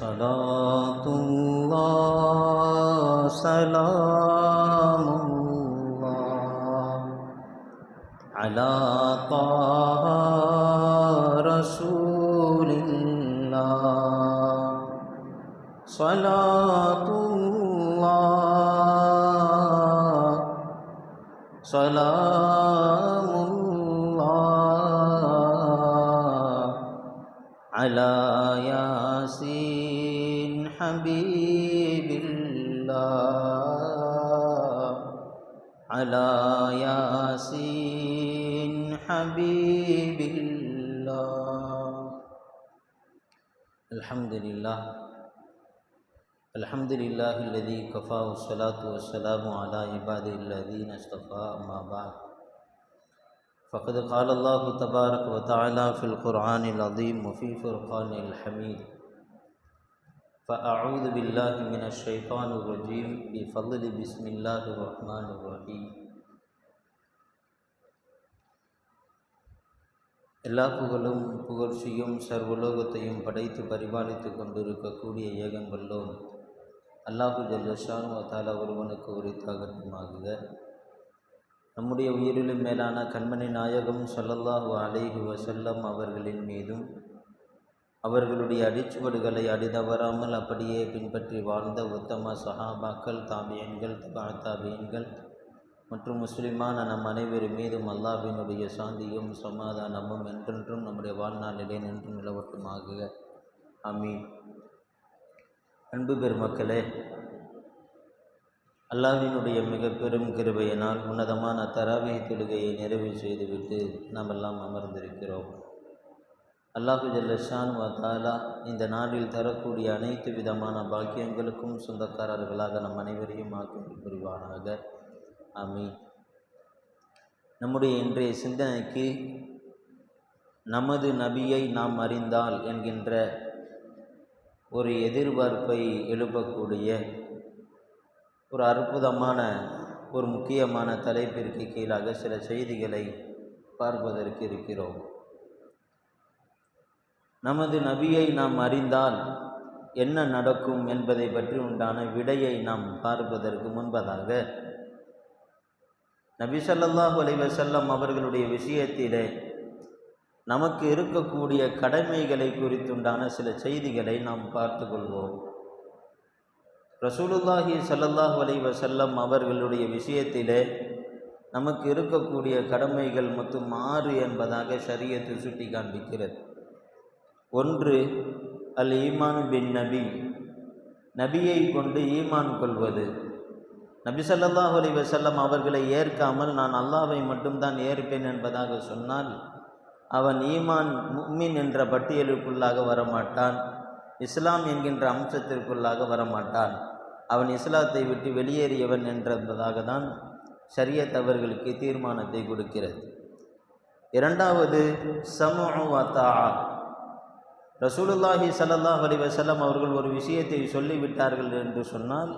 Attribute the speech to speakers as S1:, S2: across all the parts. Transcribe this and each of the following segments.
S1: صلاة الله سلام الله على طه رسول الله صلاة على ياسين حبيب الله. الحمد لله الحمد لله الذي كفى والصلاة والسلام على عباده الذين اصطفى أما بعد. فقد قال الله تبارك وتعالى في القرآن العظيم وفي فرقان الحميد. فأعوذ بالله من الشيطان الرجيم بفضل بسم الله الرحمن الرحيم எல்லா புகழும் புகழ்ச்சியும் சர்வலோகத்தையும் படைத்து பரிபாலித்து கொண்டிருக்கக்கூடிய ஏகன் வல்லோன் அல்லாஹு ஜல்லஷானு தாலா ஒருவனுக்கு உரித்தாகட்டுமாகுக நம்முடைய உயிரிலும் மேலான கண்மணி நாயகம் ஸல்லல்லாஹு அலைஹி வஸல்லம் அவர்களின் மீதும் அவர்களுடைய அடிச்சுவடுகளை அடிதவராமல் அப்படியே பின்பற்றி வாழ்ந்த உத்தம சஹாபாக்கள் தாபியன்கள் தபா தாபியன்கள் மற்றும் முஸ்லிமான நம் அனைவரும் மீதும் அல்லாஹினுடைய சாந்தியும் சமாதானமும் என்றென்றும் நம்முடைய வாழ்நாளிலே நின்று நிலவட்டுமாக அமீன் அன்பு பெருமக்களே அல்லாஹ்வினுடைய மிக பெரும் கிருபையினால் உன்னதமான தராவி தொழுகையை நிறைவு செய்துவிட்டு நாம் எல்லாம் அமர்ந்திருக்கிறோம். அல்லாஹு ஜல்லஷான் வாத்தாலா இந்த நாளில் தரக்கூடிய அனைத்து விதமான பாக்கியங்களுக்கும் சொந்தக்காரர்களாக நம் அனைவரையும் ஆக்கி புரிவானாக. அமி நம்முடைய இன்றைய சிந்தனைக்கு நமது நபியை நாம் அறிந்தால் என்கின்ற ஒரு எதிர்பார்ப்பை எழுப்பக்கூடிய ஒரு அற்புதமான ஒரு முக்கியமான தலைப்பிற்கு கீழாக சில செய்திகளை பார்ப்பதற்கு இருக்கிறோம். நமது நபியை நாம் அறிந்தால் என்ன நடக்கும் என்பதை பற்றி உண்டான விடையை நாம் பார்ப்பதற்கு முன்பதாக நபி ஸல்லல்லாஹு அலைவசல்லம் அவர்களுடைய விஷயத்திலே நமக்கு இருக்கக்கூடிய கடமைகளை குறித்துண்டான சில செய்திகளை நாம் பார்த்து கொள்வோம் ரசூலுல்லாஹி ஸல்லல்லாஹு அலைவசல்லம் அவர்களுடைய விஷயத்திலே நமக்கு இருக்கக்கூடிய கடமைகள் மொத்தம் ஆறு என்பதாக சரியத்தை சுட்டி காண்பிக்கிறது. ஒன்று அல் ஈமான் பின் நபி. நபியை கொண்டு ஈமான் கொள்வது. நபி சல்லாஹ் அலி வசல்லம் அவர்களை ஏற்காமல் நான் அல்லாவை மட்டும்தான் ஏற்பேன் என்பதாக சொன்னால் அவன் ஈமான் முக்மின் என்ற பட்டியலுக்குள்ளாக வரமாட்டான். இஸ்லாம் என்கின்ற அம்சத்திற்குள்ளாக வரமாட்டான். அவன் இஸ்லாத்தை விட்டு வெளியேறியவன் என்றதாக தான் சரியத் அவர்களுக்கு தீர்மானத்தை கொடுக்கிறது. இரண்டாவது சமூக ரசூலுல்லாஹி சல்லாஹ் அலி வசல்லம் அவர்கள் ஒரு விஷயத்தை சொல்லிவிட்டார்கள் என்று சொன்னால்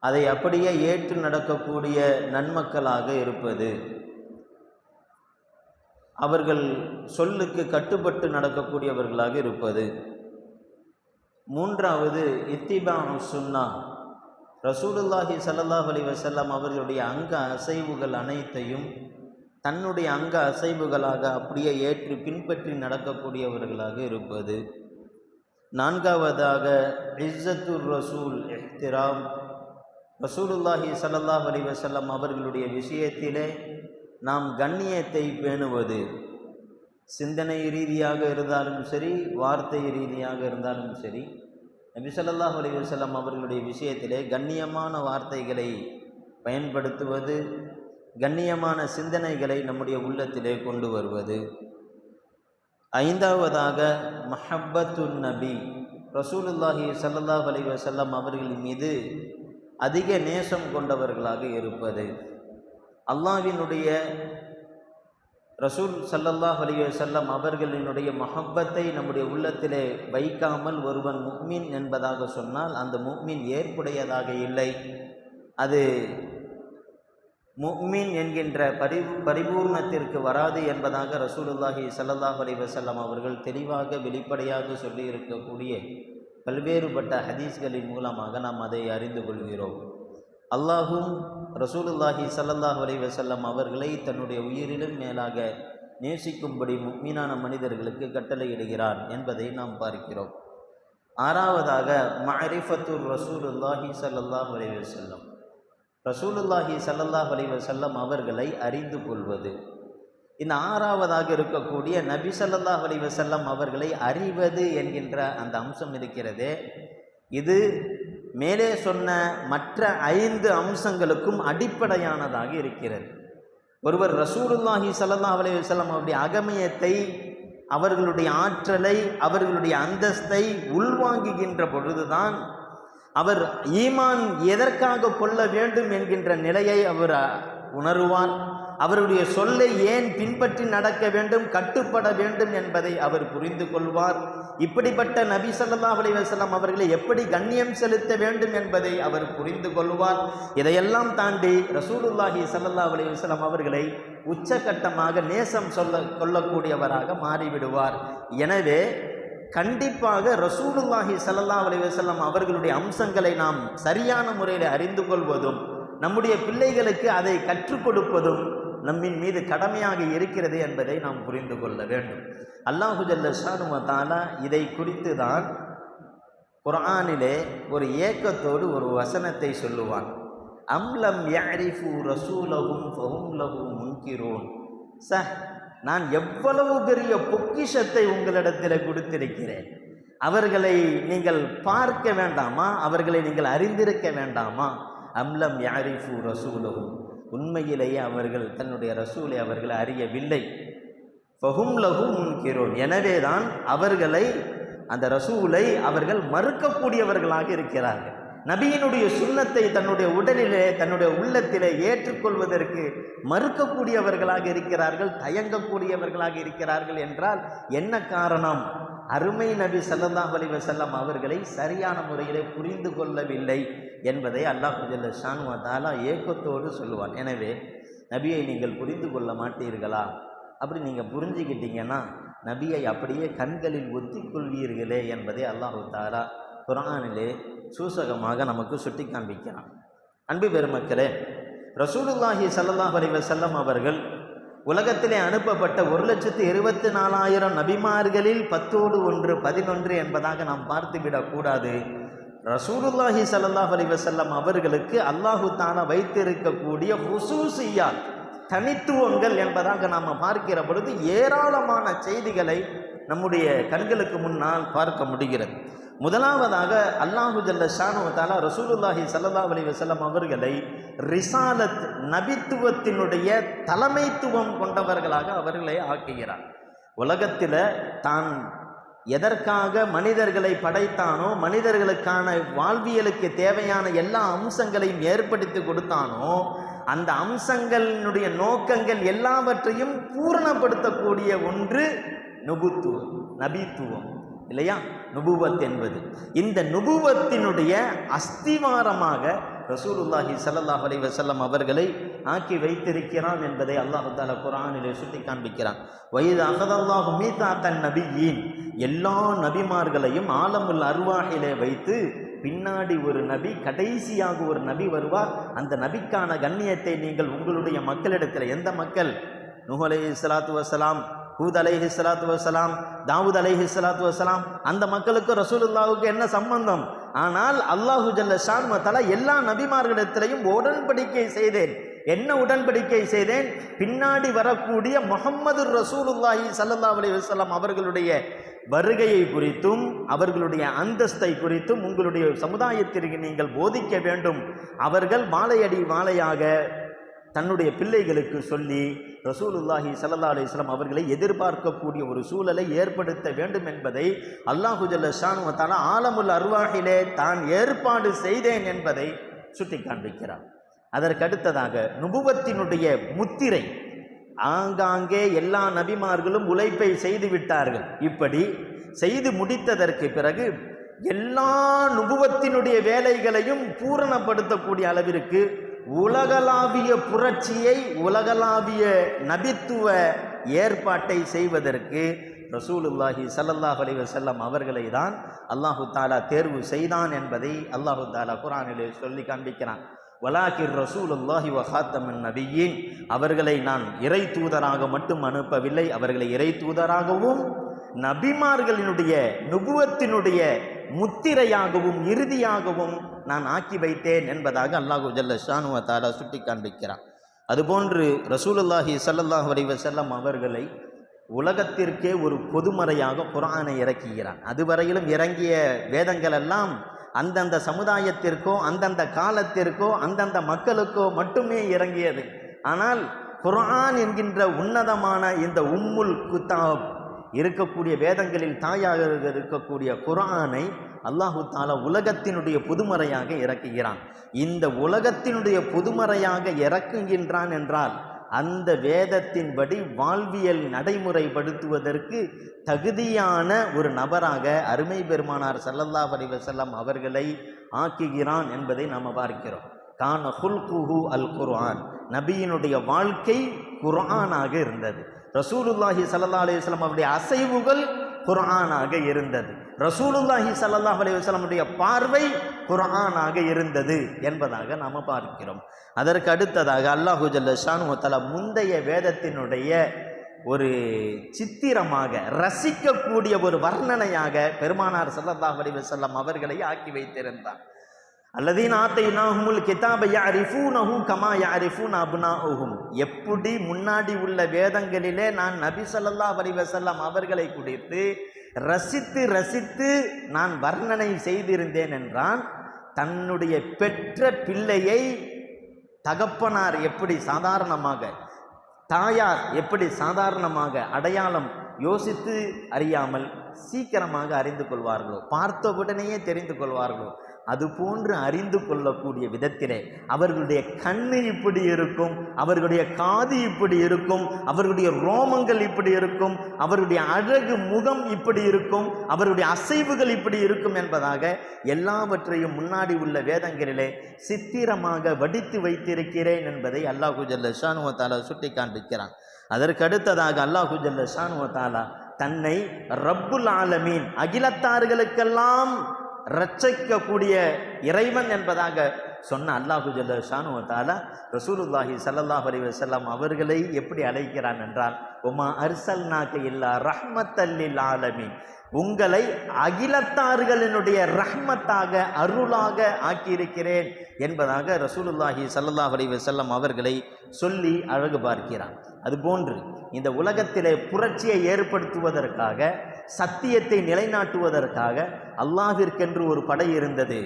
S1: அதை அப்படியே ஏற்று நடக்கக்கூடிய நன்மக்களாக இருப்பது. அவர்கள் சொல்லுக்கு கட்டுப்பட்டு நடக்கக்கூடியவர்களாக இருப்பது. மூன்றாவது இத்திபா சுன்னா. ரசூலுல்லாஹி சல்லாஹ் அலி வசல்லம் அவர்களுடைய அங்க அசைவுகள் அனைத்தையும் தன்னுடைய அங்க அசைவுகளாக அப்படியே ஏற்று பின்பற்றி நடக்கக்கூடியவர்களாக இருப்பது. நான்காவதாக இஸ்ஸத்துர் ரசூல் எஹ்திராம். ரசூலுல்லாஹி சல்லாஹ் அலி வசல்லம் அவர்களுடைய விஷயத்திலே நாம் கண்ணியத்தை பேணுவது. சிந்தனை ரீதியாக இருந்தாலும் சரி வார்த்தை ரீதியாக இருந்தாலும் சரி நபி சொல்லாஹ் அலி வசல்லம் அவர்களுடைய விஷயத்திலே கண்ணியமான வார்த்தைகளை பயன்படுத்துவது கண்ணியமான சிந்தனைகளை நம்முடைய உள்ளத்திலே கொண்டு வருவது. ஐந்தாவதாக மஹப்பத்துன் நபி. ரசூலுல்லாஹி ஸல்லல்லாஹு அலி வஸல்லம் அவர்களின் மீது அதிக நேசம் கொண்டவர்களாக இருப்பது. அல்லாவினுடைய ரசூல் சல்லல்லாஹ் அலி வசல்லம் அவர்களினுடைய மஹப்பத்தை நம்முடைய உள்ளத்திலே வைக்காமல் ஒருவன் முக்மின் என்பதாக சொன்னால் அந்த முக்மின் ஏற்புடையதாக இல்லை. அது முக்மின் என்கின்ற பரி பரிபூர்ணத்திற்கு வராது என்பதாக ரசூலுல்லாஹி சல்லாஹ் அலி வஸல்லம் அவர்கள் தெளிவாக வெளிப்படையாக சொல்லியிருக்கக்கூடிய பல்வேறுபட்ட ஹதீஸ்களின் மூலமாக நாம் அதை அறிந்து கொள்கிறோம். அல்லாஹும் ரசூலுல்லாஹி சல்லாஹ் அலி வசல்லம் அவர்களை தன்னுடைய உயிரிலும் மேலாக நேசிக்கும்படி முக்மீனான மனிதர்களுக்கு கட்டளையிடுகிறார் என்பதை நாம் பார்க்கிறோம். ஆறாவதாக மஅரிஃபத்துர் ரசூலுல்லாஹி சல்லாஹ் அலி வசல்லம் ரசூலுல்லாஹி சல்லல்லாஹ் அலைஹி செல்லம் அவர்களை அறிந்து கொள்வது. இந்த ஆறாவதாக இருக்கக்கூடிய நபி சல்லல்லாஹ் அலைஹி செல்லம் அவர்களை அறிவது என்கின்ற அந்த அம்சம் இருக்கிறது. இது மேலே சொன்ன மற்ற ஐந்து அம்சங்களுக்கும் அடிப்படையானதாக இருக்கிறது. ஒருவர் ரசூலுல்லாஹி ஸல்லல்லாஹு அலைஹி வஸல்லம் அவருடைய அகமயத்தை அவர்களுடைய ஆற்றலை அவர்களுடைய அந்தஸ்தை உள்வாங்குகின்ற பொழுதுதான் அவர் ஈமான் எதற்காக கொள்ள வேண்டும் என்கின்ற நிலையை அவர் உணருவார். அவருடைய சொல்லை ஏன் பின்பற்றி நடக்க வேண்டும் கட்டுப்பட வேண்டும் என்பதை அவர் புரிந்து கொள்வார். இப்படிப்பட்ட நபி சல்லா அலி வஸல்லம் அவர்களை எப்படி கண்ணியம் செலுத்த வேண்டும் என்பதை அவர் புரிந்து கொள்வார். இதையெல்லாம் தாண்டி ரசூலுல்லாஹி சல்லா அலி வஸல்லம் அவர்களை உச்சகட்டமாக நேசம் சொல்ல கொள்ளக்கூடியவராக மாறிவிடுவார். எனவே கண்டிப்பாக ரசூலுல்லாஹி சல்லா அலைஹி வஸல்லம் அவர்களுடைய அம்சங்களை நாம் சரியான முறையில் அறிந்து கொள்வதும் நம்முடைய பிள்ளைகளுக்கு அதை கற்றுக் கொடுப்பதும் நம்மின் மீது கடமையாக இருக்கிறது என்பதை நாம் புரிந்து கொள்ள வேண்டும். அல்லாஹு ஜல்ல இதை குறித்து தான் குரானிலே ஒரு ஏக்கத்தோடு ஒரு வசனத்தை சொல்லுவான். அம்லம் யாரிஃபு ரசூலகும் ஃபஹும் லஹு முன்கிரோன். ச நான் எவ்வளவு பெரிய பொக்கிஷத்தை உங்களிடத்தில் கொடுத்திருக்கிறேன். அவர்களை நீங்கள் பார்க்க வேண்டாமா? அவர்களை நீங்கள் அறிந்திருக்க வேண்டாமா? அம்லம் யாரிஃபு ரசூலகும் உண்மையிலேயே அவர்கள் தன்னுடைய ரசூலை அவர்கள் அறியவில்லை. ஃபஹும் லஹு எனவே எனவேதான் அவர்களை அந்த ரசூலை அவர்கள் மறுக்கக்கூடியவர்களாக இருக்கிறார்கள். நபியினுடைய சுண்ணத்தை தன்னுடைய உடலிலே தன்னுடைய உள்ளத்திலே ஏற்றுக்கொள்வதற்கு மறுக்கக்கூடியவர்களாக இருக்கிறார்கள் தயங்கக்கூடியவர்களாக இருக்கிறார்கள் என்றால் என்ன காரணம்? அருமை நபி ஸல்லல்லாஹு அலைஹி வஸல்லம் அவர்களை சரியான முறையிலே புரிந்து கொள்ளவில்லை என்பதை அல்லாஹ் ஷானுவா தாலா ஏக்கத்தோடு சொல்லுவான். எனவே நபியை நீங்கள் புரிந்து கொள்ள மாட்டீர்களா? அப்படி நீங்கள் புரிஞ்சுக்கிட்டீங்கன்னா நபியை அப்படியே கண்களில் ஒத்திக்கொள்வீர்களே என்பதை அல்லாஹு தாலா குரானிலே சூசகமாக நமக்கு சுட்டி காண்பிக்கிறான். அன்பு பெருமக்களே ரசூலுல்லாஹி சல்லாஹ் அலைஹி செல்லம் அவர்கள் உலகத்திலே அனுப்பப்பட்ட ஒரு லட்சத்து இருபத்தி நாலாயிரம் நபிமார்களில் பத்தோடு ஒன்று பதினொன்று என்பதாக நாம் பார்த்துவிடக்கூடாது ரசூலுல்லாஹி சல்லாஹ் அலிவசல்லம் அவர்களுக்கு அல்லாஹு தானா வைத்திருக்கக்கூடிய ஹுசூசியா தனித்துவங்கள் என்பதாக நாம் பார்க்கிற பொழுது ஏராளமான செய்திகளை நம்முடைய கண்களுக்கு முன்னால் பார்க்க முடிகிறது. முதலாவதாக அல்லாஹு ஜல்ல ஷானு ரசூலுல்லாஹி சல்லா அலி வஸல்லம் அவர்களை ரிசாலத் நபித்துவத்தினுடைய தலைமைத்துவம் கொண்டவர்களாக அவர்களை ஆக்குகிறார். உலகத்தில் தான் எதற்காக மனிதர்களை படைத்தானோ மனிதர்களுக்கான வாழ்வியலுக்கு தேவையான எல்லா அம்சங்களையும் ஏற்படுத்தி கொடுத்தானோ அந்த அம்சங்களினுடைய நோக்கங்கள் எல்லாவற்றையும் பூரணப்படுத்தக்கூடிய ஒன்று நுபுத்துவம் நபித்துவம். இல்லையா? நுபுவத் என்பது. இந்த நுபுவத்தினுடைய அஸ்திவாரமாக ரசூலுல்லாஹி சல்லாஹ் அலி வசல்லம் அவர்களை ஆக்கி வைத்திருக்கிறான் என்பதை அல்லாஹ் தாலா குரானிலே சுட்டி காண்பிக்கிறான் வயது அகதல்லாஹு தன் நபியின். எல்லா நபிமார்களையும் ஆலமுல் அருவாகிலே வைத்து பின்னாடி ஒரு நபி கடைசியாக ஒரு நபி வருவார். அந்த நபிக்கான கண்ணியத்தை நீங்கள் உங்களுடைய மக்களிடத்தில் எந்த மக்கள்? நுஹ் சலாத்து வசலாம் ஹூத் அலைஹி சலாத்து வசலாம் தாவூத் அலைஹி சலாத்து வசலாம் அந்த மக்களுக்கு ரசூலுல்லாவுக்கு என்ன சம்பந்தம்? ஆனால் அல்லாஹு ஜல்ல ஷான் எல்லா நபிமார்களிடத்திலையும் உடன்படிக்கை செய்தேன். என்ன உடன்படிக்கை செய்தேன்? பின்னாடி வரக்கூடிய முகம்மது ரசூலுல்லாஹி சல்லா அலி வசலாம் அவர்களுடைய வருகையை குறித்தும் அவர்களுடைய அந்தஸ்தை குறித்தும் உங்களுடைய சமுதாயத்திற்கு நீங்கள் போதிக்க வேண்டும். அவர்கள் வாழையடி வாழையாக தன்னுடைய பிள்ளைகளுக்கு சொல்லி ரசூலுல்லாஹி சல்லா அலிஸ்லாம் அவர்களை எதிர்பார்க்கக்கூடிய ஒரு சூழலை ஏற்படுத்த வேண்டும் என்பதை அல்லாஹுஜல்ல ஜல்ல ஆலமுல் அருவாகிலே தான் ஏற்பாடு செய்தேன் என்பதை சுட்டி காண்பிக்கிறார் அதற்கடுத்ததாக நுபுவத்தினுடைய முத்திரை. ஆங்காங்கே எல்லா நபிமார்களும் உழைப்பை செய்து விட்டார்கள். இப்படி செய்து முடித்ததற்கு பிறகு எல்லா நுபுவத்தினுடைய வேலைகளையும் பூரணப்படுத்தக்கூடிய அளவிற்கு உலகளாவிய புரட்சியை உலகளாவிய நபித்துவ ஏற்பாட்டை செய்வதற்கு ரசூலுல்லாஹி சல்லல்லாஹ் அலி வஸல்லம் அவர்களை தான் அல்லாஹு தாலா தேர்வு செய்தான் என்பதை அல்லாஹு தாலா குரானிலே சொல்லி காண்பிக்கிறான். வலாகிர் ரசூலுல்லாஹி வஹாத்தமன் நபியின். அவர்களை நான் இறை தூதராக மட்டும் அனுப்பவில்லை அவர்களை இறை தூதராகவும் நபிமார்களினுடைய நுபுவத்தினுடைய முத்திரையாகவும் இறுதியாகவும் நான் ஆக்கி வைத்தேன் என்பதாக அல்லாஹு ஜல்ல ஷானுவ தாலா சுட்டி காண்பிக்கிறான் அதுபோன்று ரசூலுல்லாஹி ஸல்லல்லாஹு அலைஹி வஸல்லம் அவர்களை உலகத்திற்கே ஒரு பொதுமறையாக குரானை இறக்குகிறான். அதுவரையிலும் இறங்கிய வேதங்கள் எல்லாம் அந்தந்த சமுதாயத்திற்கோ அந்தந்த காலத்திற்கோ அந்தந்த மக்களுக்கோ மட்டுமே இறங்கியது. ஆனால் குரான் என்கின்ற உன்னதமான இந்த உம்முல் குத்தாப் இருக்கக்கூடிய வேதங்களில் தாயாக இருக்கக்கூடிய குரானை அல்லாஹு தாலா உலகத்தினுடைய புதுமறையாக இறக்குகிறான். இந்த உலகத்தினுடைய புதுமறையாக இறக்குகின்றான் என்றால் அந்த வேதத்தின்படி வாழ்வியல் நடைமுறைப்படுத்துவதற்கு தகுதியான ஒரு நபராக அருமை பெருமானார் சல்லல்லா அலிவசல்லாம் அவர்களை ஆக்குகிறான் என்பதை நாம் பார்க்கிறோம். கான ஹுல்குஹு அல் குர்ஆன். நபியினுடைய வாழ்க்கை குர்ஆனாக இருந்தது. ரசூலுல்லாஹி சல்லா அலைஹி அவருடைய அசைவுகள் குரானாக இருந்தது. ரசூலுல்லாஹி சல்லாஹ் அலைஹி பார்வை குரானாக இருந்தது என்பதாக நாம் பார்க்கிறோம். அதற்கு அடுத்ததாக அல்லாஹு ஜல்லஷான் ஷானு முந்தைய வேதத்தினுடைய ஒரு சித்திரமாக ரசிக்கக்கூடிய ஒரு வர்ணனையாக பெருமானார் ஸல்லல்லாஹு அலைஹி வஸல்லம் அவர்களை ஆக்கி வைத்திருந்தார். அல்லதீன் ஆத்தைனாஹுமுல் கிதாப யஅரிஃபூனஹு கமா யாரிஃபூன் அபுனாஹும் எப்படி முன்னாடி உள்ள வேதங்களிலே நான் நபி சொல்லல்லா அலைஹி அவர்களை குறித்து ரசித்து ரசித்து நான் வர்ணனை செய்திருந்தேன் என்றான் தன்னுடைய பெற்ற பிள்ளையை தகப்பனார் எப்படி சாதாரணமாக தாயார் எப்படி சாதாரணமாக அடையாளம் யோசித்து அறியாமல் சீக்கிரமாக அறிந்து கொள்வார்களோ? பார்த்த உடனேயே தெரிந்து கொள்வார்களோ? அது போன்று அறிந்து கொள்ளக்கூடிய விதத்திலே அவர்களுடைய கண்ணு இப்படி இருக்கும் அவர்களுடைய காது இப்படி இருக்கும் அவர்களுடைய ரோமங்கள் இப்படி இருக்கும் அவருடைய அழகு முகம் இப்படி இருக்கும் அவருடைய அசைவுகள் இப்படி இருக்கும் என்பதாக எல்லாவற்றையும் முன்னாடி உள்ள வேதங்களிலே சித்திரமாக வடித்து வைத்திருக்கிறேன் என்பதை அல்லாஹு ஜல்ல ஷானுவத்தாலா சுட்டி காண்பிக்கிறான் அதற்கு அடுத்ததாக அல்லாஹு ஜல்ல ஷானுவத்தாலா தன்னை ரப்புல் ஆலமீன் அகிலத்தார்களுக்கெல்லாம் ரட்சிக்கக்கூடிய இறைவன் என்பதாக சொன்ன அல்லாஹு ஜல்ல ஷானு தாலா ரசூலுல்லாஹி சல்லாஹ் அலி வசல்லாம் அவர்களை எப்படி அழைக்கிறான் என்றால் உமா அர்சல்நாக்க இல்லா ரஹ்மத்தல்லில் ஆலமி உங்களை அகிலத்தார்களினுடைய ரஹ்மத்தாக அருளாக ஆக்கியிருக்கிறேன் என்பதாக ரசூலுல்லாஹி சல்லாஹ் அலி வசல்லம் அவர்களை சொல்லி அழகு பார்க்கிறான். அதுபோன்று இந்த உலகத்திலே புரட்சியை ஏற்படுத்துவதற்காக சத்தியத்தை நிலைநாட்டுவதற்காக அல்லாஹிற்கென்று ஒரு படை இருந்தது.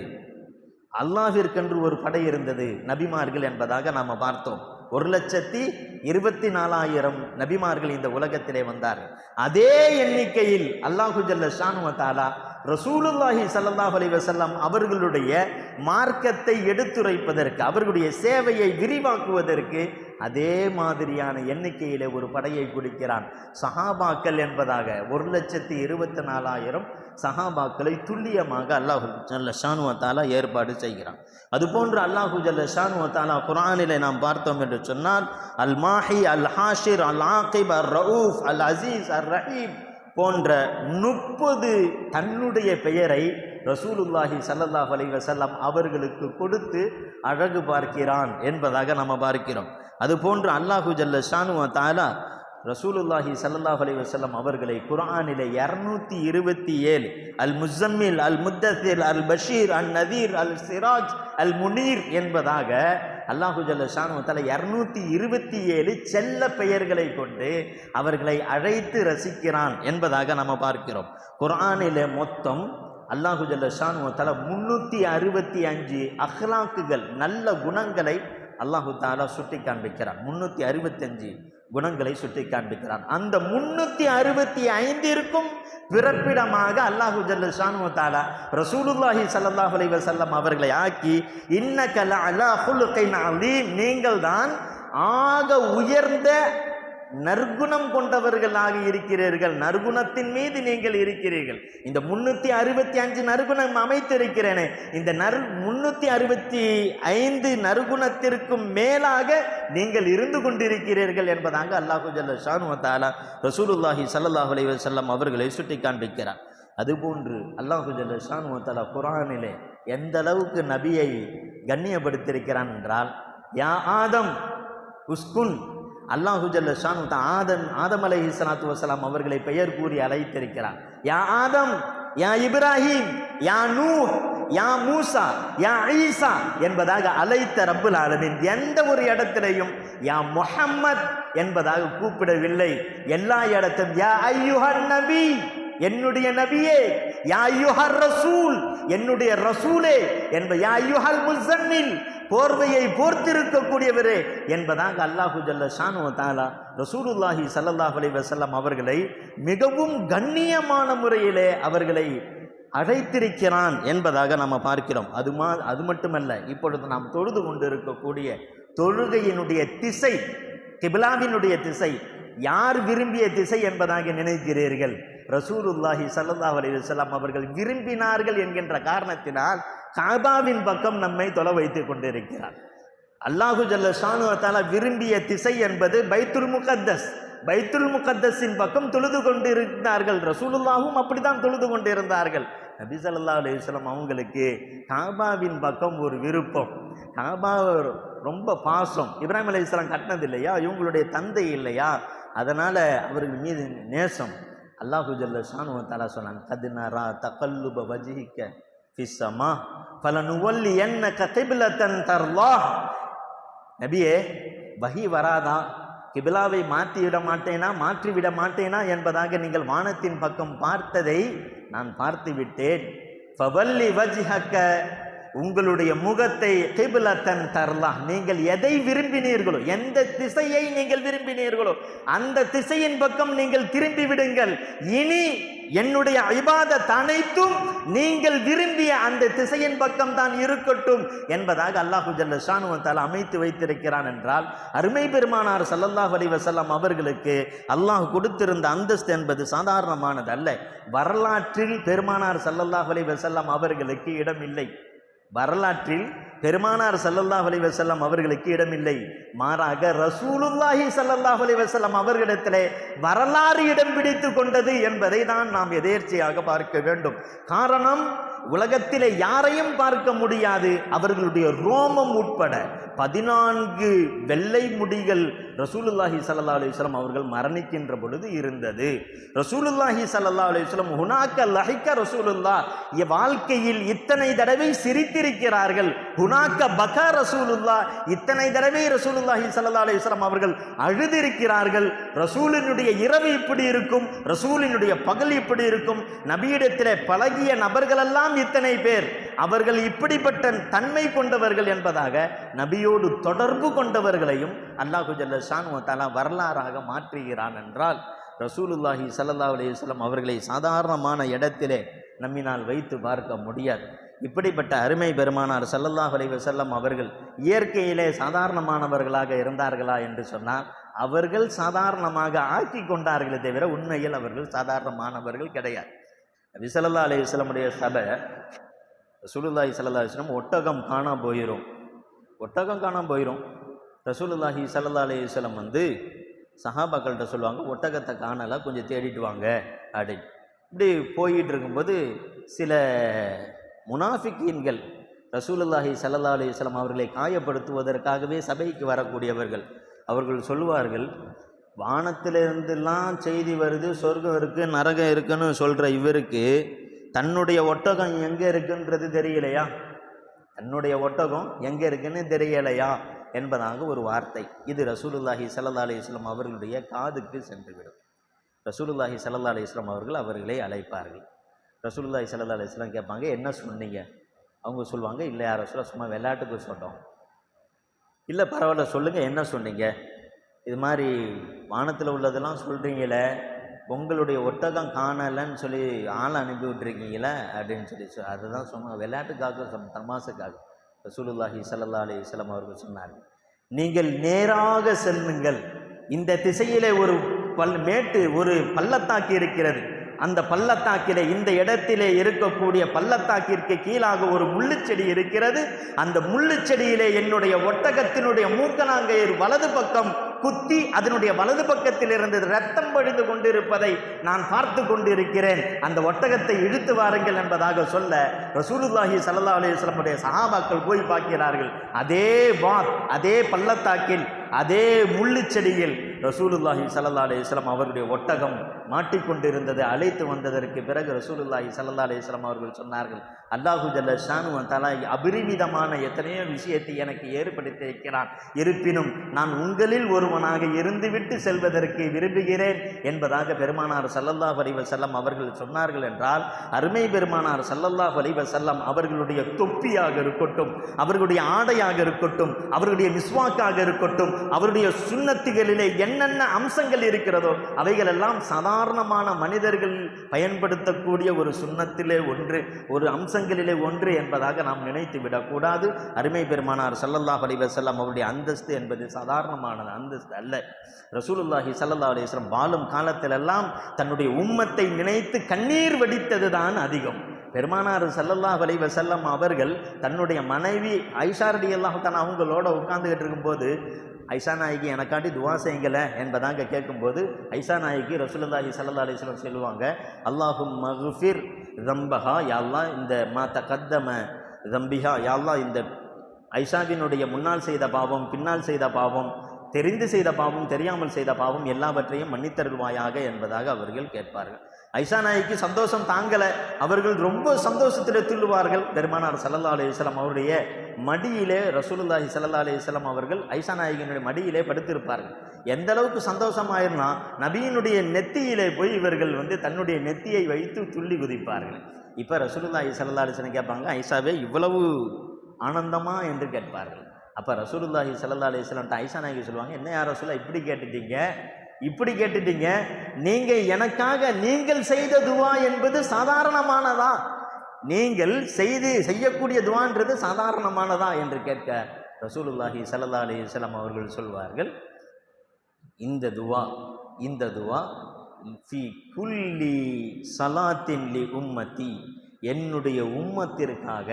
S1: அல்லாஹிற்கென்று ஒரு படை இருந்தது நபிமார்கள் என்பதாக நாம் பார்த்தோம். ஒரு லட்சத்தி இருபத்தி நாலாயிரம் நபிமார்கள் இந்த உலகத்திலே வந்தார் அதே எண்ணிக்கையில் அல்லாஹு ஜல்ல ஷானு தாலா ரசூலுல்லாஹி சல்லாஹ் அலி வஸல்லம் அவர்களுடைய மார்க்கத்தை எடுத்துரைப்பதற்கு அவர்களுடைய சேவையை விரிவாக்குவதற்கு அதே மாதிரியான எண்ணிக்கையில் ஒரு படையை கொடுக்கிறான் சஹாபாக்கள் என்பதாக ஒரு லட்சத்தி இருபத்தி நாலாயிரம் சஹாபாக்களை துல்லியமாக அல்லாஹு ஜல்ல ஷானுவத்தாலா ஏற்பாடு செய்கிறான். அதுபோன்று அல்லாஹு ஜல்ல ஷானுவத்தாலா குரானிலே நாம் பார்த்தோம் என்று சொன்னால் அல் மாஹி அல் ஹாஷிர் அல் ஆகிப் அர் ரவுஃப் அல் அசீஸ் அர் ரஹீம் போன்ற முப்பது தன்னுடைய பெயரை ரசூலுல்லாஹி ஸல்லல்லாஹு அலி வசல்லாம் அவர்களுக்கு கொடுத்து அழகு பார்க்கிறான் என்பதாக நம்ம பார்க்கிறோம். அதுபோன்று அல்லாஹு ஜல்ல ஷானு தாலா ரசூலுல்லாஹி சல்லாஹ் அலி வசல்லம் அவர்களை குர்ஆனிலே இரநூத்தி இருபத்தி ஏழு அல் முசம்மில் அல் முத்தசில் அல் பஷீர் அல் நதீர் அல் சிராஜ் அல் முனீர் என்பதாக அல்லாஹு ஜல்ல இரநூத்தி இருபத்தி ஏழு செல்ல பெயர்களை கொண்டு அவர்களை அழைத்து ரசிக்கிறான் என்பதாக நம்ம பார்க்கிறோம். குரானில் மொத்தம் அல்லாஹு ஜல்ல ஷானு முன்னூற்றி அறுபத்தி அஞ்சு அஹ்லாக்குகள் நல்ல குணங்களை அல்லாஹு தாலா சுட்டி காண்பிக்கிறான் முந்நூற்றி அறுபத்தஞ்சு குணங்களை சுட்டி காண்பிக்கிறான். அந்த முன்னூற்றி அறுபத்தி ஐந்திற்கும் பிறப்பிடமாக அல்லாஹு ஜல்லு தாலா ரசூலுல்லாஹி சல்லாஹ் அலைஹி வஸல்லம் அவர்களை ஆக்கி இன்ன லஅலா ஹுலுகைன் நீங்கள் தான் ஆக உயர்ந்த நற்குணம் கொண்டவர்களாக இருக்கிறீர்கள். நற்குணத்தின் மீது நீங்கள் இருக்கிறீர்கள். இந்த முன்னூற்றி அறுபத்தி அஞ்சு நற்குணம் அமைத்திருக்கிறேனே. இந்த நற் முன்னூற்றி அறுபத்தி ஐந்து நற்குணத்திற்கும் மேலாக நீங்கள் இருந்து கொண்டிருக்கிறீர்கள் என்பதாக அல்லாஹு ஜல்ல ஷானு தாலா ரசூலுல்லாஹி சல்லாஹ் அலைஹி அவர்களை சுட்டி காண்பிக்கிறார் அதுபோன்று அல்லாஹு ஜல்ல ஷானு தாலா குரானிலே எந்த அளவுக்கு நபியை கண்ணியப்படுத்தியிருக்கிறான் என்றால் யா ஆதம் உஸ்குன் அல்லாஹு ஜல்ல ஷானு ஆதன் ஆதம் அலை இஸ்லாத்து வசலாம் அவர்களை பெயர் கூறி அழைத்திருக்கிறான் யா ஆதம் யா இப்ராஹிம் யா நூ யா மூசா யா ஈசா என்பதாக அழைத்த ரப்புல் ஆலமின் எந்த ஒரு இடத்திலையும் யா முஹம்மத் என்பதாக கூப்பிடவில்லை. எல்லா இடத்தும் யா ஐயுஹன் நபி. என்னுடைய நபியே யாயுஹர் ரசூல் என்னுடைய ரசூலே என்ப யா முசன்னில் போர்வையை போர்த்திருக்கக்கூடியவரே என்பதாக அல்லாஹு ஜல்ல ஷானு தாலா ரசூலுல்லாஹி சல்லாஹ் அலி வஸல்லம் அவர்களை மிகவும் கண்ணியமான முறையிலே அவர்களை அழைத்திருக்கிறான் என்பதாக நம்ம பார்க்கிறோம். அது மா அது மட்டுமல்ல இப்பொழுது நாம் தொழுது கொண்டு இருக்கக்கூடிய தொழுகையினுடைய திசை கிபிலாவினுடைய திசை யார் விரும்பிய திசை என்பதாக நினைக்கிறீர்கள்? ரசூலுல்லாஹி சல்லா அலைஹி அவர்கள் விரும்பினார்கள் என்கின்ற காரணத்தினால் காபாவின் பக்கம் நம்மை தொலை வைத்துக் கொண்டிருக்கிறார். அல்லாஹு ஜல்ல ஷானு விரும்பிய திசை என்பது பைத்துல் முகத்தஸ். பைத்துல் முகத்தஸின் பக்கம் தொழுது கொண்டிருந்தார்கள். ரசூலுல்லாவும் அப்படித்தான் தொழுது கொண்டிருந்தார்கள். நபி சல்லா அலைஹி அவங்களுக்கு காபாவின் பக்கம் ஒரு விருப்பம். காபா ரொம்ப பாசம். இப்ராஹிம் அலைஹிஸ்ஸலாம் கட்டினது இல்லையா? இவங்களுடைய தந்தை இல்லையா? அதனால் அவர்கள் மீது நேசம். அல்லாஹு ஜல்ல ஷானு தாலா சொன்னாங்க கதினரா தகல்லுப வஜிக்க ஃபிஸ்ஸமா ஃபலனுவல்லி என்ன கிப்லத்தன் தர்லா நபியே வஹி வராதா? கிபிலாவை மாற்றி விட மாட்டேனா? மாற்றி விட மாட்டேனா என்பதாக நீங்கள் வானத்தின் பக்கம் பார்த்ததை நான் பார்த்து விட்டேன் ஃபவல்லி வஜ்ஹக்க உங்களுடைய முகத்தை கிபிலத்தன் தரலாம். நீங்கள் எதை விரும்பினீர்களோ எந்த திசையை நீங்கள் விரும்பினீர்களோ அந்த திசையின் பக்கம் நீங்கள் திரும்பி விடுங்கள். இனி என்னுடைய இபாதத் அனைத்தும் நீங்கள் விரும்பிய அந்த திசையின் பக்கம் தான் இருக்கட்டும் என்பதாக அல்லாஹு ஜல்ல ஷானுவத்தால் அமைத்து வைத்திருக்கிறான் என்றால் அருமை பெருமானார் சல்லல்லாஹ் அலைஹி வஸல்லம் அவர்களுக்கு அல்லாஹ் கொடுத்திருந்த அந்தஸ்து என்பது சாதாரணமானது அல்ல வரலாற்றில் பெருமானார் சல்லல்லாஹ் அலைஹி வஸல்லம் அவர்களுக்கு இடமில்லை. வரலாற்றில் பெருமானார் சல்லல்லாஹ் அலி வசல்லம் அவர்களுக்கு இடமில்லை. மாறாக ரசூலுல்லாஹி சல்லல்லாஹ் அலி வஸல்லம் அவர்களிடத்திலே வரலாறு இடம் பிடித்து கொண்டது என்பதை தான் நாம் எதேர்ச்சையாக பார்க்க வேண்டும். காரணம் உலகத்திலே யாரையும் பார்க்க முடியாது. அவர்களுடைய ரோமம் உட்பட பதினான்கு வெள்ளை முடிகள் ரசூலுல்லாஹி சல்லா அலுவலம் அவர்கள் மரணிக்கின்ற பொழுது இருந்தது. ரசூலுல்லாஹி சல்லா அலுவலம் ஹுனாக்க லஹிக்க ரசூலுல்லா. வாழ்க்கையில் இத்தனை தடவை சிரித்திருக்கிறார்கள். ஹுனாக்க பக ரசூலுல்லா. இத்தனை தடவை ரசூலுல்லாஹி சல்லா அலுவலம் அவர்கள் அழுதிருக்கிறார்கள். ரசூலினுடைய இரவு இப்படி இருக்கும். ரசூலினுடைய பகல் இப்படி இருக்கும். நபியிடத்திலே பழகிய நபர்களெல்லாம் இத்தனை பேர். அவர்கள் இப்படிப்பட்ட தன்மை கொண்டவர்கள் என்பதாக நபியோடு தொடர்பு கொண்டவர்களையும் அல்லாஹு ஜல்லஸ் ஷானு வரலாறாக மாற்றுகிறான் என்றால் ரசூலுல்லாஹி சல்லா அலைஹி அவர்களை சாதாரணமான இடத்திலே நம்மினால் வைத்து பார்க்க முடியாது. இப்படிப்பட்ட அருமை பெருமானார் சல்லல்லாஹ் அலைவசல்லம் அவர்கள் இயற்கையிலே சாதாரணமானவர்களாக இருந்தார்களா என்று சொன்னால் அவர்கள் சாதாரணமாக ஆக்கி கொண்டார்களே தவிர உண்மையில் அவர்கள் சாதாரணமானவர்கள் கிடையாது. நபி ஸல்லல்லாஹு சபை ரசூலுல்லாஹி சல்லா அலைஹி ஒட்டகம் காணாம போயிடும் ஒட்டகம் காணாம போயிடும் ரசூலுல்லாஹி சல்லா அலைஹி வந்து சஹாபாக்கள்கிட்ட சொல்லுவாங்க ஒட்டகத்தை காணலாம் கொஞ்சம் தேடிட்டு வாங்க அப்படின்னு. இப்படி போயிட்டு இருக்கும்போது சில முனாஃபிக்கீன்கள் ரசூலுல்லாஹி சல்லா அலைஹி அவர்களை காயப்படுத்துவதற்காகவே சபைக்கு வரக்கூடியவர்கள் அவர்கள் சொல்லுவார்கள் வானத்திலிருந்துலாம் செய்தி வருது சொர்க்கம் இருக்குது நரகம் இருக்குன்னு சொல்கிற இவருக்கு தன்னுடைய ஒட்டகம் எங்கே இருக்குன்றது தெரியலையா? தன்னுடைய ஒட்டகம் எங்கே இருக்குன்னு தெரியலையா? என்பதாக ஒரு வார்த்தை. இது ரசூலுல்லாஹி சல்லா அலி இஸ்லாம் அவர்களுடைய காதுக்கு சென்றுவிடும். ரசூலுல்லாஹி சல்லா அலி இஸ்லாம் அவர்கள் அவர்களை அழைப்பார்கள். ரசூலுல்லாஹி சல்லா அலி இஸ்லாம் கேட்பாங்க என்ன சொன்னீங்க? அவங்க சொல்லுவாங்க இல்லை யார் ரசூலா சும்மா விளையாட்டுக்கு சொன்னோம். இல்லை பரவாயில்ல சொல்லுங்கள் என்ன சொன்னீங்க? இது மாதிரி வானத்தில் உள்ளதெல்லாம் சொல்கிறீங்களே உங்களுடைய ஒட்டகம் காணலைன்னு சொல்லி ஆளை அனுப்பி விட்டுருக்கீங்களே அப்படின்னு சொல்லி அதுதான் சொன்னாங்க. விளையாட்டுக்காக சொன்ன தமாசுக்காக ரசூலுல்லாஹி சல்லா அலி இஸ்லாம் அவர்கள் சொன்னார்கள். நீங்கள் நேராக செல்லுங்கள். இந்த திசையிலே ஒரு பல் மேட்டு ஒரு பள்ளத்தாக்கு இருக்கிறது. அந்த பள்ளத்தாக்கிலே இந்த இடத்திலே இருக்கக்கூடிய பள்ளத்தாக்கிற்கு கீழாக ஒரு முள்ளுச்செடி இருக்கிறது. அந்த முள்ளுச்செடியிலே என்னுடைய ஒட்டகத்தினுடைய மூக்கனாங்கயிர் வலது பக்கம் குத்தி அதனுடைய வலது பக்கத்தில் இருந்து ரத்தம் வழிந்து கொண்டிருப்பதை நான் பார்த்து கொண்டிருக்கிறேன். அந்த ஒட்டகத்தை இழுத்து வாருங்கள் என்பதாக சொல்ல ரசூலுல்லாஹி சல்லா அலைஹி வஸல்லமுடைய சஹாபாக்கள் போய் பார்க்கிறார்கள். அதே வாத் அதே பள்ளத்தாக்கில் அதே முள்ளுச்செடியில் ரசூலுல்லாஹி சல்லா அலைஹி அவர்களுடைய அவருடைய ஒட்டகம் மாட்டிக்கொண்டிருந்தது அழைத்து வந்ததற்கு பிறகு ரசூலுல்லாஹி சல்லா அலைஹி அவர்கள் சொன்னார்கள் அல்லாஹு ஜல்ல ஷானு தலா அபரிமிதமான எத்தனையோ விஷயத்தை எனக்கு ஏற்படுத்தியிருக்கிறான் இருப்பினும் நான் உங்களில் ஒருவனாக இருந்துவிட்டு செல்வதற்கு விரும்புகிறேன் என்பதாக பெருமானார் சல்லல்லா அலைஹி செல்லம் அவர்கள் சொன்னார்கள் என்றால் அருமை பெருமானார் சல்லல்லா அலைஹி செல்லம் அவர்களுடைய தொப்பியாக இருக்கட்டும் அவர்களுடைய ஆடையாக இருக்கட்டும் அவர்களுடைய மிஸ்வாக்காக இருக்கட்டும் அவருடைய சுன்னத்துகளிலே என்னென்ன அம்சங்கள் இருக்கிறதோ அவைகளெல்லாம் சாதாரணமான மனிதர்கள் பயன்படுத்தக்கூடிய ஒரு சுன்னத்திலே ஒன்று ஒரு அம்சம் அம்சங்களிலே ஒன்று என்பதாக நாம் நினைத்து விடக்கூடாது. அருமை பெருமானார் சல்லல்லாஹ் அலிவசல்லாம் அவருடைய அந்தஸ்து என்பது சாதாரணமானது அந்தஸ்து அல்ல. ரசூலுல்லாஹி ஸல்லல்லாஹு அலிஸ்லம் வாழும் காலத்திலெல்லாம் தன்னுடைய உம்மத்தை நினைத்து கண்ணீர் வடித்தது தான் அதிகம். பெருமானார் ஸல்லல்லாஹு அலைஹி வசல்லம் அவர்கள் தன்னுடைய மனைவி ஐஷா ரலியல்லாஹு தஆலா அவங்களோட உட்கார்ந்துகிட்டு இருக்கும்போது ஐசா நாயகி எனக்காண்டி துவா செய்யுங்களே? என்பதாங்க கேட்கும்போது ஐசா நாயகி ரசூலுல்லாஹி சல்லா அலிஸ்லம் சொல்லுவாங்க அல்லாஹும் மஹ்ஃபிர் ரம்பஹா யாழ்லா இந்த மா தகத்தம ரம்பிஹா யாழ்லா இந்த ஐஷாவினுடைய முன்னால் செய்த பாவம் பின்னால் செய்த பாவம் தெரிந்து செய்த பாவம் தெரியாமல் செய்த பாவம் எல்லாவற்றையும் மன்னித்தருள்வாயாக என்பதாக அவர்கள் கேட்பார்கள். ஐசா நாய்க்கு சந்தோஷம் தாங்கலை. அவர்கள் ரொம்ப சந்தோஷத்தில் துள்ளுவார்கள். பெருமானார் சல்லல்லா அலிஸ்லாம் அவருடைய மடியிலே ரசூலுல்லாஹி சல்லா அலிஸ்லாம் அவர்கள் ஐசா நாயகினுடைய மடியிலே படுத்திருப்பார்கள். எந்த அளவுக்கு சந்தோஷமாயிருந்தா நபியினுடைய நெத்தியிலே போய் இவர்கள் வந்து தன்னுடைய நெத்தியை வைத்து துள்ளி குதிப்பார்கள். இப்போ ரசூலுல்லாஹி சல்லா அலிஸ்லாம் கேட்பாங்க ஐஷாவே இவ்வளவு ஆனந்தமா என்று கேட்பார்கள். அப்போ ரசூலுல்லாஹி சல்லா அலிஸ்லாம்ட்ட ஐசா நாயகி சொல்லுவாங்க என்ன யார் ரசூலா இப்படி கேட்டுட்டீங்க? இப்படி கேட்டுட்டீங்க. நீங்க எனக்காக நீங்கள் செய்த துவா என்பது சாதாரணமானதா? நீங்கள் செய்து செய்யக்கூடிய துவான்றது சாதாரணமானதா என்று கேட்க ரசூலுல்லாஹி சல்லா அலிஸ்லாம் அவர்கள் சொல்வார்கள் இந்த துவா இந்த துவா ஃபி குல்லி சலாத்தின் லி உம்மத்தி என்னுடைய உம்மத்திற்காக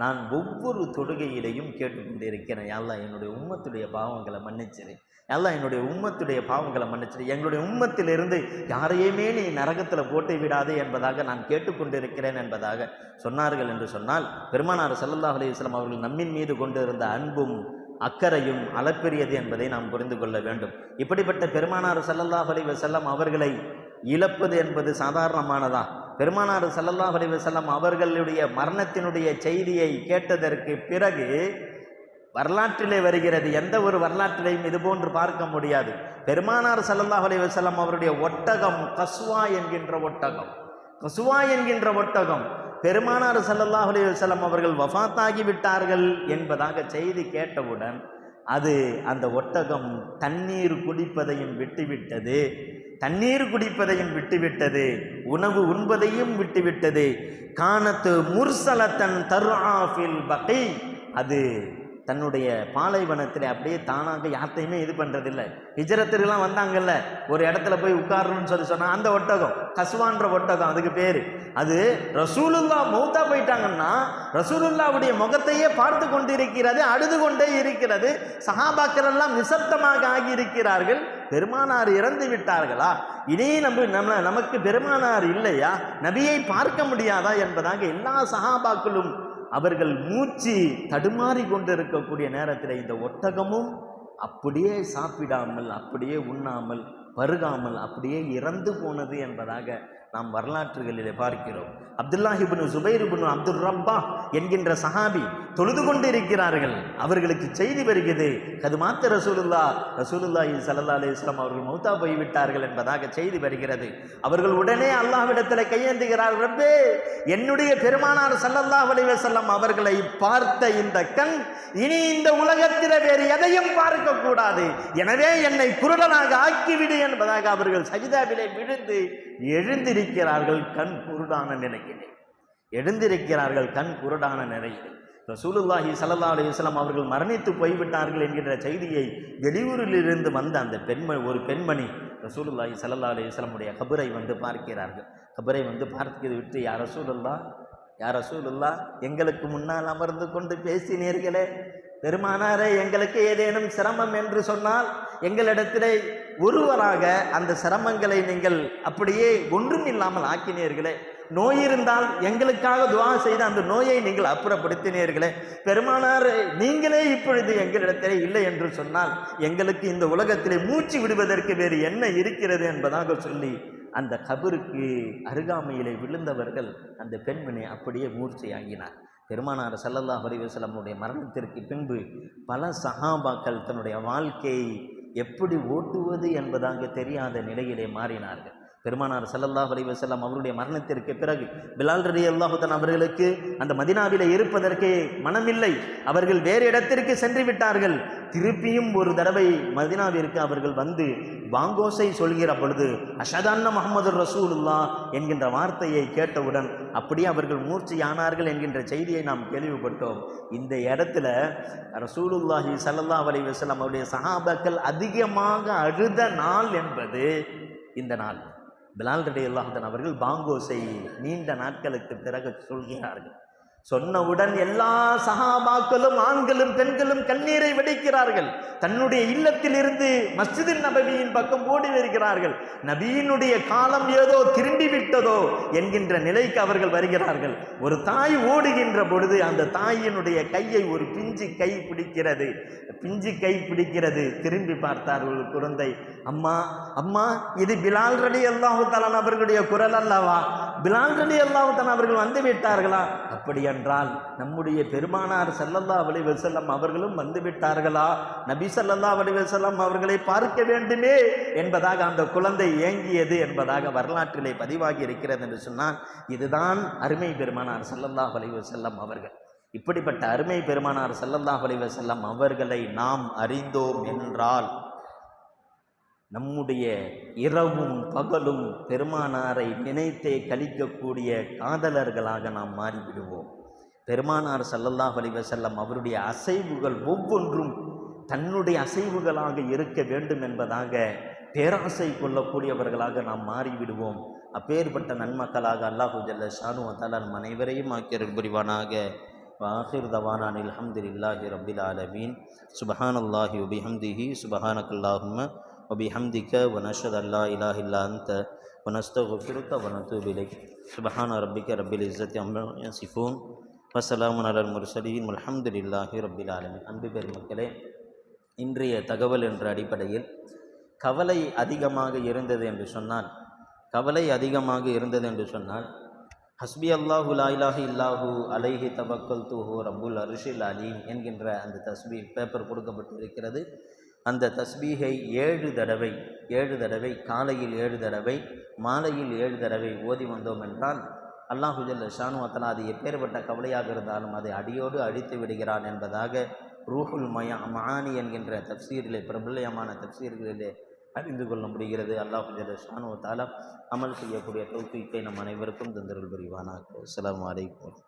S1: நான் ஒவ்வொரு தொழுகையிலையும் கேட்டுக்கொண்டிருக்கிறேன். யாழ்லா என்னுடைய உம்மத்துடைய பாவங்களை மன்னிச்சிரு. எல்லாம் என்னுடைய உம்மத்துடைய பாவங்களை மன்னிச்சிடு எங்களுடைய உம்மத்திலிருந்து யாரையுமே நீ நரகத்தில் போட்டு விடாதே என்பதாக நான் கேட்டுக்கொண்டிருக்கிறேன் என்பதாக சொன்னார்கள் என்று சொன்னால் பெருமானார் ஸல்லல்லாஹு அலைஹி அவர்கள் நம்மின் மீது கொண்டிருந்த அன்பும் அக்கறையும் அளப்பெரியது என்பதை நாம் புரிந்து கொள்ள வேண்டும். இப்படிப்பட்ட பெருமானார் ஸல்லல்லாஹு அலைஹி செல்லம் அவர்களை இழப்பது என்பது சாதாரணமானதா? பெருமானார் ஸல்லல்லாஹு அலைஹி செல்லம் அவர்களுடைய மரணத்தினுடைய செய்தியை கேட்டதற்கு பிறகு வரலாற்றிலே வருகிறது. எந்த ஒரு வரலாற்றிலையும் இதுபோன்று பார்க்க முடியாது. பெருமானார் சல்லல்லாஹ் அலி வசலம் அவருடைய ஒட்டகம் கசுவா என்கின்ற ஒட்டகம். கசுவா என்கின்ற ஒட்டகம். பெருமானார் சல்லல்லாஹ் அலி வசலம் அவர்கள் வஃபாத்தாகி விட்டார்கள் என்பதாக செய்தி கேட்டவுடன் அது அந்த ஒட்டகம் தண்ணீர் குடிப்பதையும் விட்டுவிட்டது. தண்ணீர் குடிப்பதையும் விட்டுவிட்டது. உணவு உண்பதையும் விட்டுவிட்டது. காணத்து முர்சலத்தன் தர்ஆஃபில் பகை. அது தன்னுடைய பாலைவனத்தில் அப்படியே தானாக யார்த்தையுமே இது பண்ணுறதில்ல ஹிஜரத்துக்கெல்லாம் வந்தாங்கல்ல ஒரு இடத்துல போய் உட்காரணும்னு சொல்லி சொன்னால் அந்த ஒட்டகம் கசுவான்ற ஒட்டகம் அதுக்கு பேர். அது ரசூலுல்லா மௌத்தா போயிட்டாங்கன்னா ரசூலுல்லாவுடைய முகத்தையே பார்த்து கொண்டிருக்கிறது அழுது கொண்டே இருக்கிறது. சஹாபாக்கள் எல்லாம் நிசப்தமாக ஆகியிருக்கிறார்கள். பெருமானார் இறந்து விட்டார்களா? இனி நம்ம நம்ம நமக்கு பெருமானார் இல்லையா? நபியை பார்க்க முடியாதா என்பதாக எல்லா சஹாபாக்களும் அவர்கள் மூச்சு தடுமாறி கொண்டிருக்கக்கூடிய நேரத்தில் இந்த ஒட்டகமும் அப்படியே சாப்பிடாமல் அப்படியே உண்ணாமல் பருகாமல் அப்படியே இறந்து போனது என்பதாக நாம் வரலாற்றுகளிலே பார்க்கிறோம். அப்துல்லாஹிபின் சுபைர் அப்துல் ரப்பா என்கின்ற சஹாபி தொழுது கொண்டு இருக்கிறார்கள் அவர்களுக்கு செய்தி வருகிறது. அது மாத்த ரசூலுல்லா ரசூலுல்லாஹி சல்லா அலி இஸ்லாம் அவர்கள் மௌத்தா போய்விட்டார்கள் என்பதாக செய்தி வருகிறது. அவர்கள் உடனே அல்லாஹ்விடத்தில் கையேந்துகிறார்கள் ரப்பே என்னுடைய பெருமானார் சல்லல்லா அலைஹி செல்லம் அவர்களை பார்த்த இந்த கண் இனி இந்த உலகத்தில் வேறு எதையும் பார்க்க கூடாது. எனவே என்னை குருடனாக ஆக்கிவிடு என்பதாக அவர்கள் சஜிதாவிலே விழுந்து எழுந்திருக்கிறார்கள் கண் குருடான நிலையிலே. எழுந்திருக்கிறார்கள் கண் குருடான நிலையிலே. ரசூலுல்லாஹி சல்லா அலுவலாம் அவர்கள் மரணித்து போய்விட்டார்கள் என்கின்ற செய்தியை வெளியூரிலிருந்து வந்த அந்த பெண்மணி ஒரு பெண்மணி ரசூலுல்லாஹி சல்லா அலைஹி கபரை வந்து பார்க்கிறார்கள். கபரை வந்து பார்த்து விட்டு யார் ரசூலுல்லா யார் ரசூலுல்லா எங்களுக்கு முன்னால் அமர்ந்து கொண்டு பேசினீர்களே. பெருமானாரே எங்களுக்கு ஏதேனும் சிரமம் என்று சொன்னால் எங்களிடத்திலே ஒருவராக அந்த சிரமங்களை நீங்கள் அப்படியே ஒன்றும் இல்லாமல் ஆக்கினீர்களே. நோய் இருந்தால் எங்களுக்காக துவா செய்த அந்த நோயை நீங்கள் அப்புறப்படுத்தினீர்களே. பெருமானார் நீங்களே இப்பொழுது எங்களிடத்திலே இல்லை என்று சொன்னால் எங்களுக்கு இந்த உலகத்திலே மூச்சு விடுவதற்கு வேறு என்ன இருக்கிறது என்பதாக சொல்லி அந்த கபருக்கு அருகாமையிலே விழுந்தவர்கள் அந்த பெண்மணி அப்படியே மூர்ச்சையாகினார். பெருமானார் சல்லல்லா ஹரிவசலமுடைய மரணத்திற்கு பின்பு பல சஹாபாக்கள் தன்னுடைய வாழ்க்கையை எப்படி ஓட்டுவது என்பதாக தெரியாத நிலையிலே மாறினார்கள். பெருமானார் ஸல்லல்லாஹு அலைஹி வஸல்லம் அவருடைய மரணத்திற்கு பிறகு பிலால் ரலி அல்லாஹுதன் அவர்களுக்கு அந்த மதினாவில் இருப்பதற்கு மனமில்லை. அவர்கள் வேறு இடத்திற்கு சென்று விட்டார்கள். திருப்பியும் ஒரு தடவை மதினாவிற்கு அவர்கள் வந்து வாங்கோசை சொல்கிற பொழுது அஷதான்ன முகமது ரசூலுல்லா என்கின்ற வார்த்தையை கேட்டவுடன் அப்படியே அவர்கள் மூர்ச்சையானார்கள் என்கின்ற செய்தியை நாம் கேள்விப்பட்டோம். இந்த இடத்துல ரசூலுல்லாஹி சல்லா அலி வஸல்லம் அவருடைய சஹாபாக்கள் அதிகமாக அழுத நாள் என்பது இந்த நாள். பிலால் ரடி அல்லாஹன் அவர்கள் பாங்கோசை நீண்ட நாட்களுக்கு பிறகு சொல்கிறார்கள். சொன்னவுடன் எல்லா சஹாபாக்களும் ஆண்களும் பெண்களும் கண்ணீரை வெடிக்கிறார்கள். தன்னுடைய இல்லத்திலிருந்து மஸ்ஜிதின் நபவியின் பக்கம் ஓடி வருகிறார்கள். நபியினுடைய காலம் ஏதோ திரும்பி விட்டதோ என்கின்ற நிலைக்கு அவர்கள் வருகிறார்கள். ஒரு தாய் ஓடுகின்ற பொழுது அந்த தாயினுடைய கையை ஒரு பிஞ்சு கை பிடிக்கிறது. பிஞ்சு கை பிடிக்கிறது. திரும்பி பார்த்தார் ஒரு குழந்தை. அம்மா அம்மா இது பிலால் ரடி அல்லாஹு தலான் அவர்களுடைய குரல் அல்லவா? பிலால் ரடி அல்லாஹு அவர்கள் வந்து விட்டார்களா? அப்படியா என்றால் நம்முடைய பெருமானார் செல்லல்லா அலைஹி வஸல்லம் அவர்களும் வந்துவிட்டார்களா? நபி ஸல்லல்லாஹு வலிவர் செல்லம் அவர்களை பார்க்க வேண்டுமே என்பதாக அந்த குழந்தை ஏங்கியது என்பதாக வரலாற்றிலே பதிவாகி இருக்கிறது என்று சொன்னால் இதுதான் அருமை பெருமானார் செல்லல்லா அலைஹி வஸல்லம் அவர்கள். இப்படிப்பட்ட அருமை பெருமானார் செல்லல்லா அலைஹி வஸல்லம் அவர்களை நாம் அறிந்தோம் என்றால் நம்முடைய இரவும் பகலும் பெருமானாரை நினைத்தே கழிக்கக்கூடிய காதலர்களாக நாம் மாறிவிடுவோம். பெருமானார் ஸல்லல்லாஹு அலைஹி வஸல்லம் அவருடைய அசைவுகள் ஒவ்வொன்றும் தன்னுடைய அசைவுகளாக இருக்க வேண்டும் என்பதாக பேராசை கொள்ளக்கூடியவர்களாக நாம் மாறிவிடுவோம் அப்பேற்பட்ட நன்மக்களாக அல்லாஹு ஜல்ல ஷானு வத்தாலா நம் அனைவரையும் ஆக்கியருள் புரிவானாக வாஹிர் தவானான் அல்ஹம்துலில்லாஹி ரப்பில் ஆலமீன் சுபஹானல்லாஹி வபிஹம்திஹி சுபஹானக்கல்லாஹும்ம وبحمدك ونشهد أن لا إله إلا أنت ونستغفرك ونتوب إليك سبحان ربك رب العزة عما يصفون வசலாமு அலர் முர்சலீன் அலமதுல்லாஹி ரபில் ஆலமின். அன்பு பெருமக்களே இன்றைய தகவல் என்ற அடிப்படையில் கவலை அதிகமாக இருந்தது என்று சொன்னால் கவலை அதிகமாக இருந்தது என்று சொன்னால் ஹஸ்பி அல்லாஹு லாயிலாஹி இல்லாஹு அலைஹி தபக்கல் தூஹு ரபுல் அருஷில் அலீம் என்கின்ற அந்த தஸ்பீ பேப்பர் கொடுக்கப்பட்டிருக்கிறது. அந்த தஸ்பீகை ஏழு தடவை ஏழு தடவை காலையில் ஏழு தடவை மாலையில் ஏழு தடவை ஓதி வந்தோம் என்றால் அல்லாஹு ஜல்ல ஷானு அத்தலா அது எப்பேற்பட்ட கவலையாக இருந்தாலும் அதை அடியோடு அழித்து விடுகிறான் என்பதாக ரூஹுல் மயா மகானி என்கின்ற தப்சீரிலே பிரபல்யமான தப்சீர்களிலே அறிந்து கொள்ள முடிகிறது. அல்லாஹு ஜல்ல ஷானு தாலா அமல் செய்யக்கூடிய தௌஃபீக்கை நம் அனைவருக்கும் தந்தருள் புரிவானாக. அஸ்ஸலாமு வலைக்கம்